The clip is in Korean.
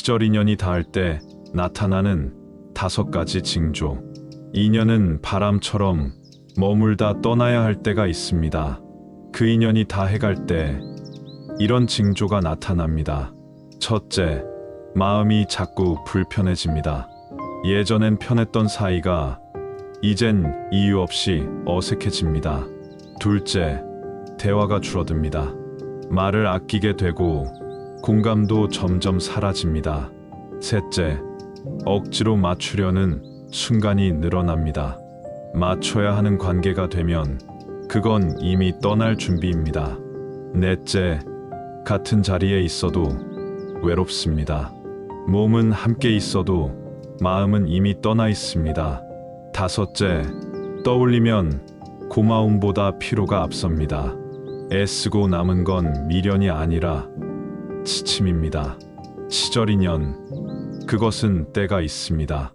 시절 인연이 닿을 때 나타나는 다섯 가지 징조. 인연은 바람처럼 머물다 떠나야 할 때가 있습니다. 그 인연이 다 해갈 때 이런 징조가 나타납니다. 첫째, 마음이 자꾸 불편해집니다. 예전엔 편했던 사이가 이젠 이유 없이 어색해집니다. 둘째, 대화가 줄어듭니다. 말을 아끼게 되고 공감도 점점 사라집니다. 셋째, 억지로 맞추려는 순간이 늘어납니다. 맞춰야 하는 관계가 되면 그건 이미 떠날 준비입니다. 넷째, 같은 자리에 있어도 외롭습니다. 몸은 함께 있어도 마음은 이미 떠나 있습니다. 다섯째, 떠올리면 고마움보다 피로가 앞섭니다. 애쓰고 남은 건 미련이 아니라 지침입니다. 시절 인연, 그것은 때가 있습니다.